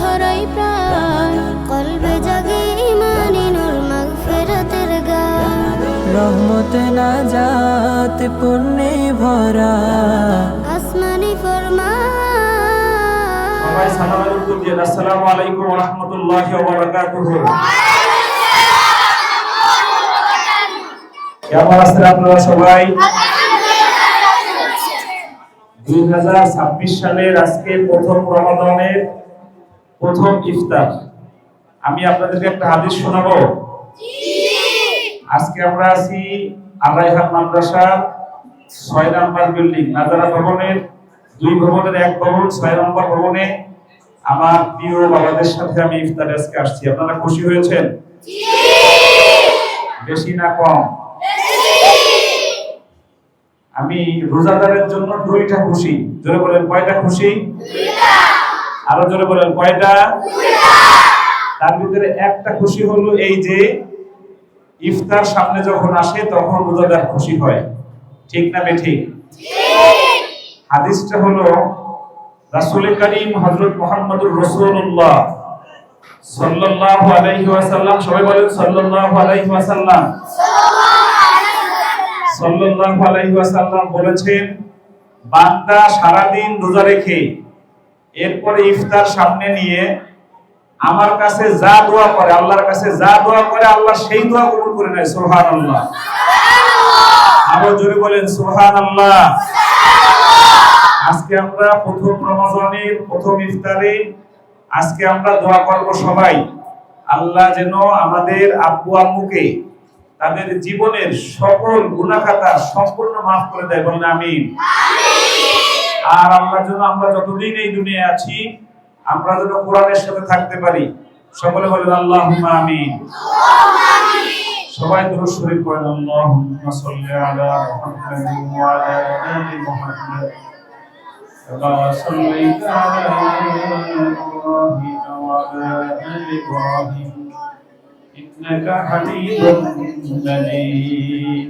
ধরাই প্রাণ। কলবে জাগে ইমানি নূর মাগফিরাতের গান। রহমতে নাজাত পুণ্যে ভরা। আসমানি ফরমান। সবাই সালামের উত্তর দিয়ে আসসালামু আলাইকুম ওয়া রাহমাতুল্লাহি ওয়া বারাকাতুহু। কেমন আছেন আপনারা সবাই? দুই হাজার ছাব্বিশ সালের আজকে প্রথম রমাদানের প্রথম ইফতার। আমি আপনাদেরকে একটা হাদিস শোনাবো? আজকে আমরা আছি আল্লাহাত মাদ্রাসা, ছয় নাম্বার বিল্ডিং, নাজারা ভবনের, দুই ভবনের এক ভবন, ছয় নম্বর ভবনে আমার প্রিয় বাবাদের সাথে আমি ইফতারে আজকে আসছি। আপনারা খুশি হয়েছেন? বেশি না কম? আমি রোজাদারের জন্য দুইটা খুশি। জোরে বলেন, কয়টা খুশি? আরও জোরে বলেন কয়টা? তার ভিতরে একটা খুশি হলো এই যে ইফতার সামনে যখন আসে তখন রোজাদার খুশি হয়। ঠিক না বেঠিক? হাদিসটা হলো রাসূল করিম হযরত মুহাম্মদুর রাসূলুল্লাহ সাল্লাল্লাহু আলাইহি ওয়াসাল্লাম সবাই বলেন সাল্লাল্লাহু আলাইহি ওয়াসাল্লাম। সাল্লাল্লাহু আলাইহি ওয়াসাল্লাম বলেছেন বান্দা সারাদিন রোজা রেখে এরপরে ইফতার সামনে নিয়ে আমার কাছে যা দোয়া করে আল্লাহর কাছে যা দোয়া করে আল্লাহ সেই দোয়া কবুল করে নেয় সুবহানাল্লাহ। আরও জোরে বলেন সুবহানাল্লাহ। আজকে আমরা প্রথম রমজানের প্রথম ইফতারে আজকে আমরা দোয়া করব সবাই। আল্লাহ যেন আমাদের আব্বু আম্মুকে তাদের জীবনের সকল গুনাখাতা সম্পূর্ণ মাফ করে দেয় বলেন আমিন। আর আমরা যেন আমরা যতদিন এই দুনিয়ায় আছি আমরা যেন কোরআনের সাথে থাকতে পারি সকলে বলেন আল্লাহ আমিন সবাই দুরূদ শরীফ পড়েন আল্লাহুম্মা সাল্লি আলা মুহাম্মাদিন ওয়া আলা আলি মুহাম্মাদ كما صليت على إبراهيم وعلى آل إبراهيم إنك حميد مجيد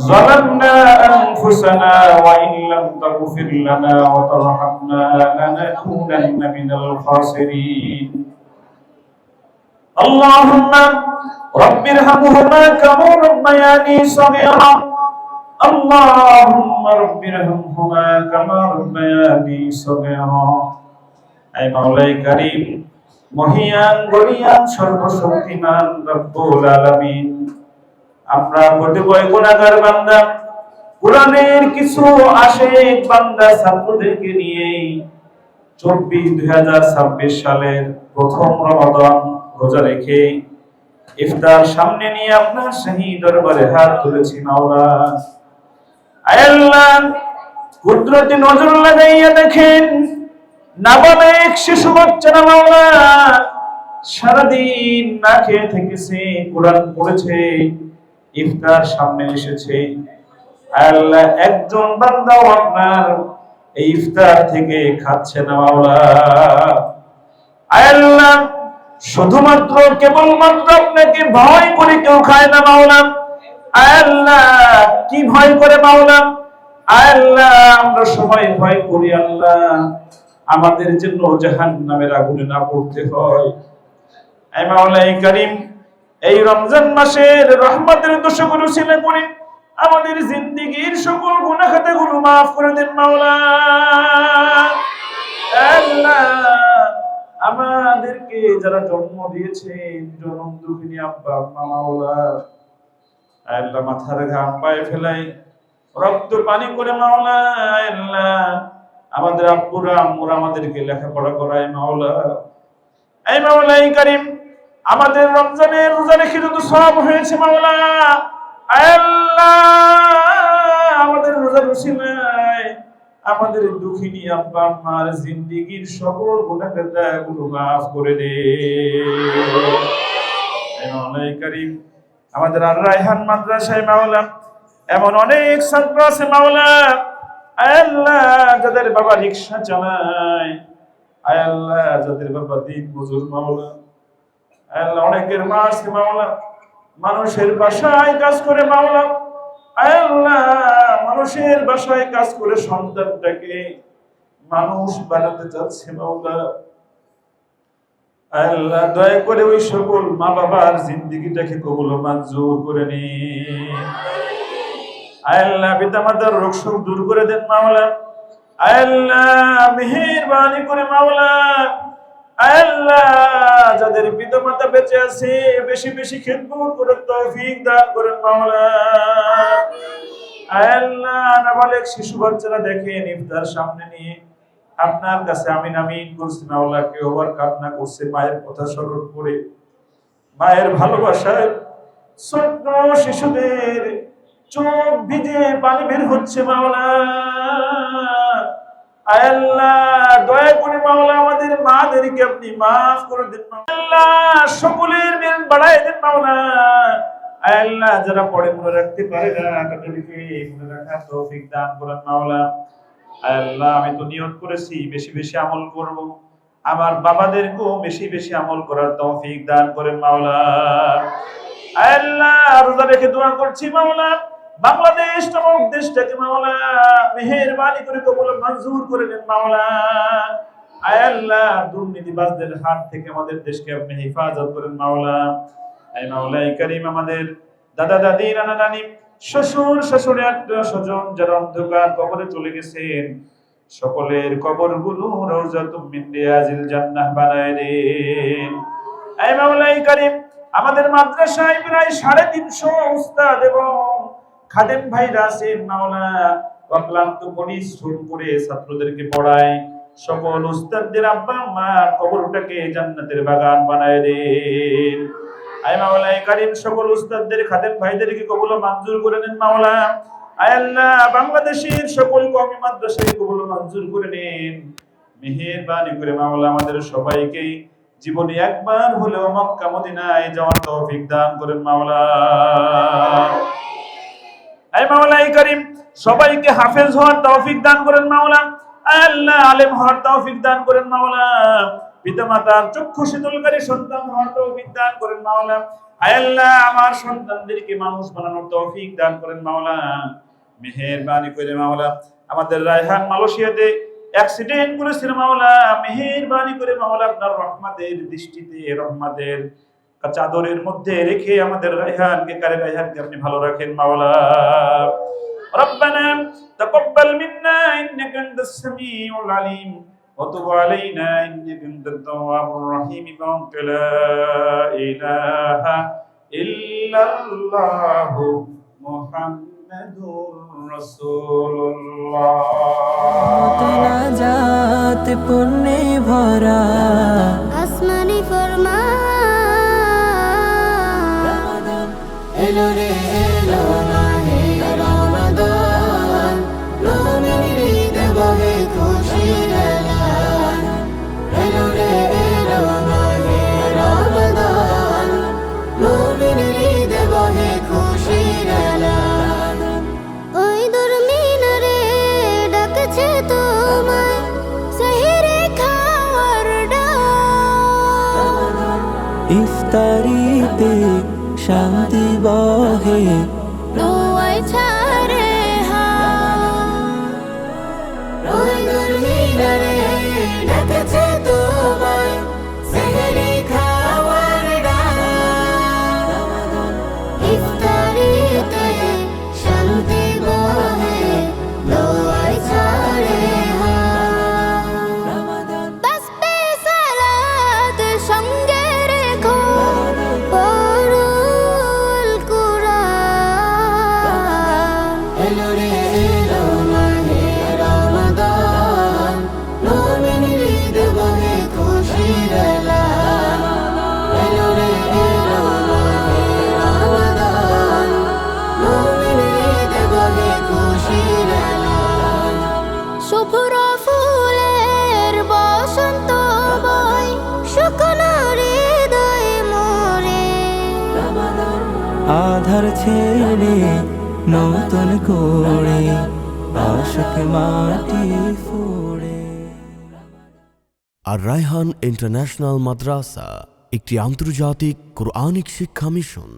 ظلمنا أنفسنا وإن لم تغفر لنا وترحمنا لنكونن من الخاسرين اللهم رب ارحمهما كما ربياني صغيرا اللهم رب ارحمهما كما ربياني صغيرا أي مولاي كريم মহিয়ান গরিয়ান সর্বশক্তিমান রব্বুল আলামিন আমরা কতিপয় গুনাহগার বান্দা। কোরআনের কিছু আশেক বান্দা ছাত্রদেরকে নিয়ে চব্বিশ দুই হাজার ছাব্বিশ সালের প্রথম রমাদান রোজা রেখে ইফতার সামনে নিয়ে আপনার সেই দরবারে হাত তুলেছি মাওলা। আয়াল্লাহ কুদরতি নজর লাগাইয়া দেখেন, নাবালেক শিশু বাচ্চারা মাওলা, সারাদিন না খেয়ে থেকেছে, কোরআন পড়েছে। ইফতার সামনে এসেছে। আল্লাহ একজন বান্দাও আপনার এই ইফতার থেকে খাচ্ছে না মাওলা। আল্লাহ শুধুমাত্র কেবলমাত্র আপনাকে ভয় করে কেউ খায় না মাওলা। আল্লাহ কি ভয় করে মাওলা? আল্লাহ আমরা সবাই ভয় করি আল্লাহ। আমাদের জন্য জাহান নামের আগুনে না পড়তে হয়। আই মাওলাই করিম এই রমজান মাসের রহমতের দোষগুলো ছিলে করে আমাদের জিন্দিগির সকল গুনাহ খাতাগুলো মাফ করে দেন মাওলা। আমাদেরকে যারা জন্ম দিয়েছেন, জনম দুঃখিনী আব্বা, আম্মা, মাওলা, আল্লাহ মাথার ঘাম পায়ে ফেলাই, রক্ত পানি করে মাওলা, আল্লাহ, আমাদের আব্বুরা, আম্মুরা আমাদেরকে লেখাপড়া করায় মাওলা। এই মাওলা এই করিম আমাদের রমজানের রোজা রেখে যত সব হয়েছে মাওলা, আল্লাহ আমাদের রোজা রসিলায় আমাদের দুঃখিনী আব্বা আম্মার জিন্দিগির সকল গুনাহগারগুলো মাফ করে দে। আমাদের আর রায়হান মাদ্রাসায় মাওলা, এমন অনেক ছাত্র আছে মাওলা, আল্লাহ যাদের বাবা রিক্সা চালায়, আল্লাহ যাদের বাবা দিন মজুর মাওলা। অনেকের মা আছে মাওলা? মানুষের বাসায় কাজ করে মাওলা। আল্লাহ মানুষের বাসায় কাজ করে সন্তানটাকে মানুষ বানাতে চাচ্ছে মাওলা। আল্লাহ দয়া করে ওই সকল মা বাবার জিন্দিগিটাকে কবুল মঞ্জুর করে আয় আল্লাহ পিতা মাতার রোগ শোক দূর করে দেন মাওলা। আল্লাহ মেহেরবানি করে মাওলা। আল্লাহ যাদের পিতা মাতা বেঁচে আছে বেশি বেশি খেদমত করে তৌফিক দান করেন মাওলা আল্লাহ নাবালেক শিশু বাচ্চারা দেখেন ইফতার সামনে নিয়ে। আপনার কাছে আমিন আমিন করছি মাওলা কেউ আবার কান্না করছে মায়ের কথা স্মরণ করে। মায়ের ভালোবাসায় ছোট্ট শিশুদের চোখ ভিজে পানি বের হচ্ছে মাওলা দয়া করে মাওলা আমাদের মাফ করে সকলের মাওলা। আল্লাহ, যারা রাখতে পারে না দান মাওলা। আল্লাহ, আমি তো নিয়ত করেছি, বেশি বেশি আমল করব। আমার বাবাদেরকেও বেশি বেশি আমল করার তৌফিক দান করেন মাওলা। আল্লাহ, রোজা রেখে দোয়া করছি মাওলা। বাংলাদেশ নামক দেশটাকে মাওলা মেহেরবানি করে কবুল মঞ্জুর করে নেন মাওলা। আয় আল্লাহ, দুর্নীতিবাজদের হাত থেকে আমাদের দেশকে আপনি হেফাজত করেন মাওলা। আয় মাওলা করিম আমাদের দাদা, দাদি, নানা, নানি, শ্বশুর শাশুড়ি আত্মীয় স্বজন যারা অন্ধকার কবরে চলে গেছেন, সকলের কবরগুলো রওজাতুম মিন রিয়াজিল জান্নাহ বানায় দিন। এই মাওলাই করিম, আমাদের মাদ্রাসায় প্রায় সাড়ে তিনশো উস্তাদ এবং খাদেম ভাইরা আছেন মাওলা অক্লান্ত পরিশ্রম করে ছাত্রদেরকে পড়ায়। সকল উস্তাদদের আব্বা মা কবরটাকে জান্নাতের বাগান বানায় দিন। আয় মাওলা কারিম সকল উস্তাদদের, খাদেম ভাইদেরকে কবুল মঞ্জুর করে নেন মাওলা আয় আল্লাহ, বাংলাদেশের সকল কমি মাদ্রাসাকে কবুল মঞ্জুর করে নেন। মেহেরবানি করে মাওলা আমাদের সবাইকে জীবনে একবার হলেও মক্কা, মদিনায় যাওয়ার তৌফিক দান করেন মাওলা সবাইকে হাফেজ হওয়ার তৌফিক দান করেন মাওলা। আল্লাহ আলেম হওয়ার তৌফিক দান করেন মাওলা। চক্ষু শীতলকারী সন্তান হওয়ার তৌফিক দান করেন মাওলা। আল্লাহ, আমার সন্তানদেরকে মানুষ বানানোর তৌফিক দান করেন মাওলা। মেহেরবানি করে মাওলা। আমাদের রায়হান মালয়েশিয়াতে অ্যাক্সিডেন্ট করেছিল মাওলা। মেহেরবানি করে মাওলা, আপনার রহমাতের দৃষ্টিতে, রহমাতের চাদরের মধ্যে রেখে আমাদের রায়হানকে কারে রায়হানকে আপনি ভালো রাখেন মাওলা ربنا تقبل منا انك انت السميع العليم وتب علينا انك انت التواب الرحيم بانك لا اله الا الله محمد رسول الله নাজাত পুণ্যে ভরা ইফতারিতে শান্তি বহে। ডাকছে তোমায় আধার ছেড়ে নতুন করে আশক মাটি ফোড়ে। আর রায়হান ইন্টারন্যাশনাল মাদ্রাসা, একটি আন্তর্জাতিক কোরআনিক শিক্ষা মিশন।